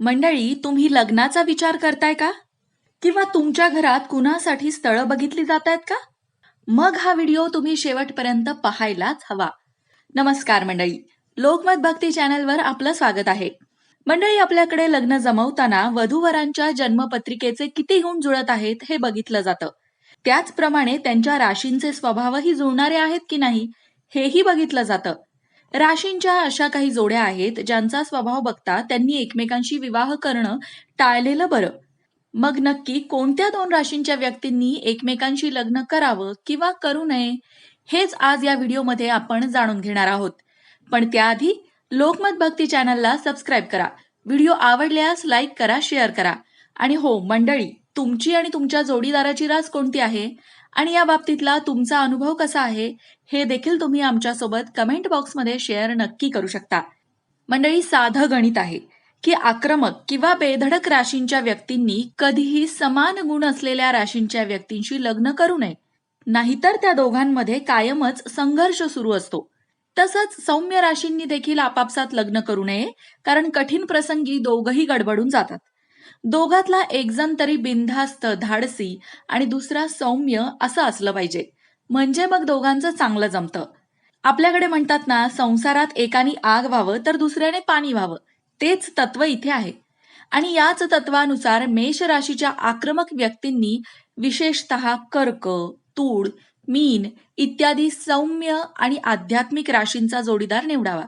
मंडळी तुम्ही लग्नाचा विचार करताय का? किंवा तुमच्या घरात कुणासाठी स्थळं बघितली जात आहेत का? मग हा व्हिडिओ तुम्ही शेवटपर्यंत पाहायलाच हवा. नमस्कार मंडळी. लोकमत भक्ती चॅनलवर आपलं स्वागत आहे. मंडळी आपल्याकडे लग्न जमवताना वधूवरांच्या जन्मपत्रिकेचे किती गुण जुळत आहेत हे बघितलं जातं. त्याचप्रमाणे त्यांच्या राशींचे स्वभावही जुळणारे आहेत की नाही हेही बघितलं जातं. राशींच्या अशा काही जोड्या आहेत ज्यांचा स्वभाव बघता त्यांनी एकमेकांशी विवाह करणं टाळलेलं बरं. मग नक्की कोणत्या दोन राशींच्या व्यक्तींनी एकमेकांशी लग्न करावं किंवा करू नये हेच आज या व्हिडिओमध्ये आपण जाणून घेणार आहोत. पण त्याआधी लोकमत भक्ती चॅनलला सबस्क्राईब करा. व्हिडिओ आवडल्यास लाईक करा शेअर करा. आणि हो मंडळी तुमची आणि तुमच्या जोडीदाराची रास कोणती आहे? आणि या बाबतीतला तुमचा अनुभव कसा आहे हे देखील तुम्ही आमच्यासोबत कमेंट बॉक्समध्ये शेअर नक्की करू शकता. मंडळी साधं गणित आहे की आक्रमक किंवा बेधडक राशींच्या व्यक्तींनी कधीही समान गुण असलेल्या राशींच्या व्यक्तींशी लग्न करू नये. नाहीतर त्या दोघांमध्ये कायमच संघर्ष सुरू असतो. तसंच सौम्य राशींनी देखील आपापसात लग्न करू नये कारण कठीण प्रसंगी दोघही गडबडून जातात. दोघातला एक जण तरी बिनधास्त धाडसी आणि दुसरा सौम्य असं असलं पाहिजे. म्हणजे मग दोघांचं चांगलं जमतं. आपल्याकडे म्हणतात ना संसारात एकाने आग व्हावं तर दुसऱ्याने पाणी व्हावं. तेच तत्व इथे आहे. आणि याच तत्वानुसार मेष राशीच्या आक्रमक व्यक्तींनी विशेषतः कर्क तूळ मीन इत्यादी सौम्य आणि आध्यात्मिक राशींचा जोडीदार निवडावा.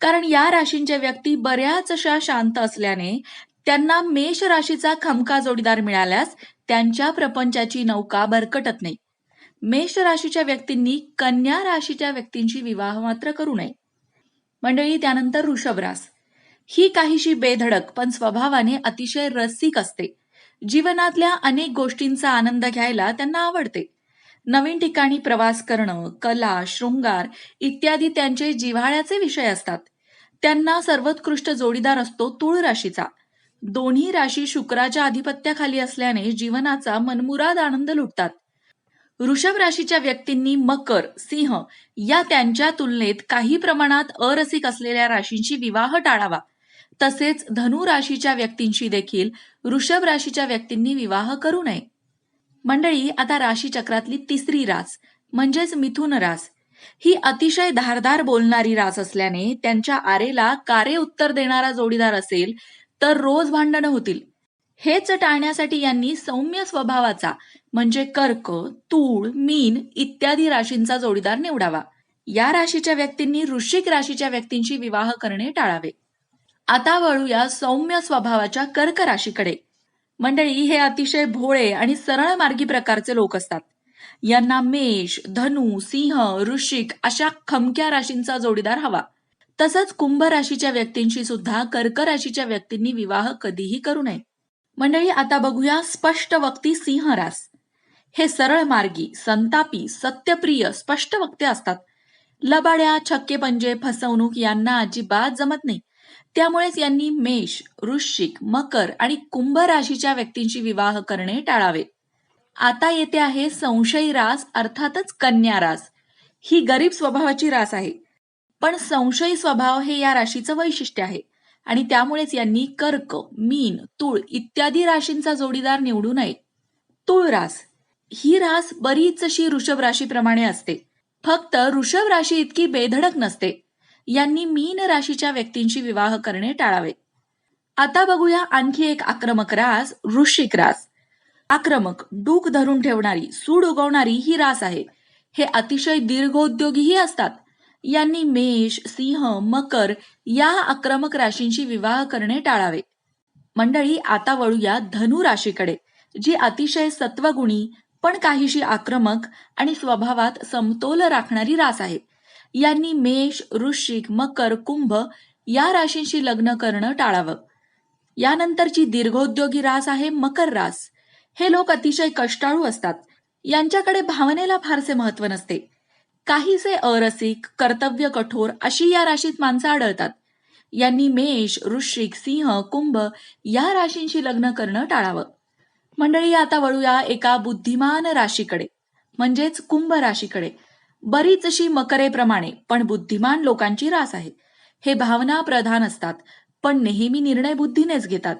कारण या राशींच्या व्यक्ती बऱ्याच अशा शांत असल्याने त्यांना मेष राशीचा खमका जोडीदार मिळाल्यास त्यांच्या प्रपंचाची नौका भरकटत नाही. मेष राशीच्या व्यक्तींनी कन्या राशीच्या व्यक्तींशी विवाह मात्र करू नये. मंडळी त्यानंतर ऋषभरास रास. ही काहीशी बेधडक पण स्वभावाने अतिशय रसिक असते. जीवनातल्या अनेक गोष्टींचा आनंद घ्यायला त्यांना आवडते. नवीन ठिकाणी प्रवास करणं कला शृंगार इत्यादी त्यांचे जिव्हाळ्याचे विषय असतात. त्यांना सर्वोत्कृष्ट जोडीदार असतो तुळ राशीचा दोन्ही राशी शुक्राच्या आधिपत्याखाली असल्याने जीवनाचा मनमुराद आनंद लुटतात. वृषभ राशीच्या व्यक्तींनी मकर सिंह या त्यांच्या तुलनेत काही प्रमाणात अरसिक असलेल्या राशींशी विवाह टाळावा. तसेच धनु राशीच्या व्यक्तींशी देखील वृषभ राशीच्या व्यक्तींनी विवाह करू नये. मंडळी आता राशीचक्रातली तिसरी रास म्हणजेच मिथुन रास ही अतिशय धारदार बोलणारी रास असल्याने त्यांच्या आरेला कारे उत्तर देणारा जोडीदार असेल तर रोज भांडणं होतील. हेच टाळण्यासाठी यांनी सौम्य स्वभावाचा म्हणजे कर्क तूळ मीन इत्यादी राशींचा जोडीदार निवडावा. या राशीच्या व्यक्तींनी ऋषिक राशीच्या व्यक्तींशी विवाह करणे टाळावे. आता वळूया सौम्य स्वभावाच्या कर्क राशीकडे. मंडळी हे अतिशय भोळे आणि सरळ मार्गी प्रकारचे लोक असतात. यांना मेष धनु सिंह ऋषिक अशा खमक्या राशींचा जोडीदार हवा. तसंच कुंभ राशीच्या व्यक्तींशी सुद्धा कर्क राशीच्या व्यक्तींनी विवाह कधीही करू नये. मंडळी आता बघूया स्पष्ट वक्ती सिंह रास हे सरळ मार्गी संतापी सत्यप्रिय स्पष्ट वक्ते असतात. लबाड्या छक्के पंजे फसवणूक यांना अजिबात जमत नाही. त्यामुळेच यांनी मेष वृश्चिक मकर आणि कुंभ राशीच्या व्यक्तींशी विवाह करणे टाळावे. आता येते आहे संशयी रास अर्थातच कन्या रास. ही गरीब स्वभावाची रास आहे. पण संशयी स्वभाव हे या राशीचं वैशिष्ट्य आहे. आणि त्यामुळेच यांनी कर्क मीन तुळ इत्यादी राशींचा जोडीदार निवडू नये. तुळ रास. ही रास बरीच अशी ऋषभ राशीप्रमाणे असते. फक्त ऋषभ राशी इतकी बेधडक नसते. यांनी मीन राशीच्या व्यक्तींशी विवाह करणे टाळावे. आता बघूया आणखी एक आक्रमक रास वृश्चिक रास. आक्रमक डूक धरून ठेवणारी सूड उगवणारी ही रास आहे. हे अतिशय दीर्घोद्योगीही असतात. यांनी मेष सिंह मकर या आक्रमक राशींशी विवाह करणे टाळावे. मंडळी आता वळूया धनु राशीकडे जी अतिशय सत्वगुणी पण काहीशी आक्रमक आणि स्वभावात समतोल राखणारी रास आहे. यांनी मेष वृश्चिक मकर कुंभ या राशींशी लग्न करणं टाळावं. यानंतरची दीर्घोद्योगी रास आहे मकर रास. हे लोक अतिशय कष्टाळू असतात. यांच्याकडे भावनेला फारसे महत्त्व नसते. काहीसे अरसिक कर्तव्य कठोर अशी या राशीत माणसं आढळतात. यांनी मेष वृश्चिक सिंह कुंभ या राशींशी लग्न करणं टाळावं. मंडळी आता वळूया एका बुद्धिमान राशीकडे म्हणजेच कुंभ राशीकडे. बरीच अशी मकरेप्रमाणे पण बुद्धिमान लोकांची रास आहे. हे भावना प्रधान असतात पण नेहमी निर्णय बुद्धीनेच घेतात.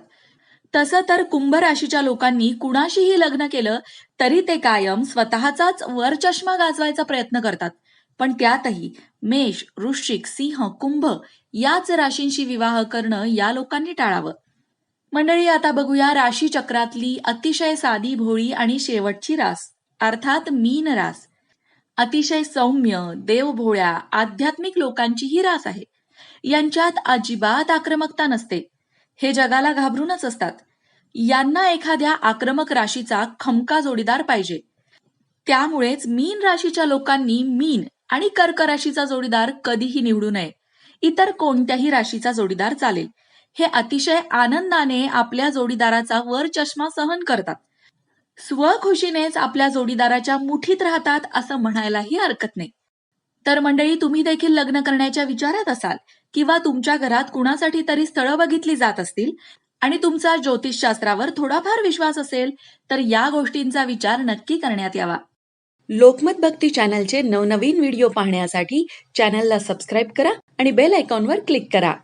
तसं तर कुंभ राशीच्या लोकांनी कुणाशीही लग्न केलं तरी ते कायम स्वतःचाच वर चष्मा गाजवायचा प्रयत्न करतात. पण त्यातही मेष वृश्चिक सिंह कुंभ याच राशींशी विवाह करणं या लोकांनी टाळावं. मंडळी आता बघूया राशी चक्रातली अतिशय साधी भोळी आणि शेवटची रास अर्थात मीन रास. अतिशय सौम्य देवभोळ्या आध्यात्मिक लोकांची ही रास आहे. यांच्यात अजिबात आक्रमकता नसते. हे जगाला घाबरूनच असतात. यांना एखाद्या आक्रमक राशीचा खमका जोडीदार पाहिजे. त्यामुळेच मीन राशीच्या लोकांनी मीन आणि कर्क राशीचा जोडीदार कधीही निवडू नये. इतर कोणत्याही राशीचा जोडीदार चालेल. हे अतिशय आनंदाने आपल्या जोडीदाराचा वर चष्मा सहन करतात. स्वखुशीनेच आपल्या जोडीदाराच्या मुठीत राहतात असं म्हणायलाही हरकत नाही. तर मंडळी तुम्ही देखील लग्न करण्याच्या विचारात असाल किंवा तुमच्या घरात कुणासाठी तरी स्थळं बघितली जात असतील आणि तुमचा ज्योतिषशास्त्रावर थोडाफार विश्वास असेल तर या गोष्टींचा विचार नक्की करण्यात यावा. लोकमत भक्ती चॅनलचे नवनवीन व्हिडिओ पाहण्यासाठी चॅनलला सबस्क्राईब करा आणि बेल आयकॉनवर क्लिक करा.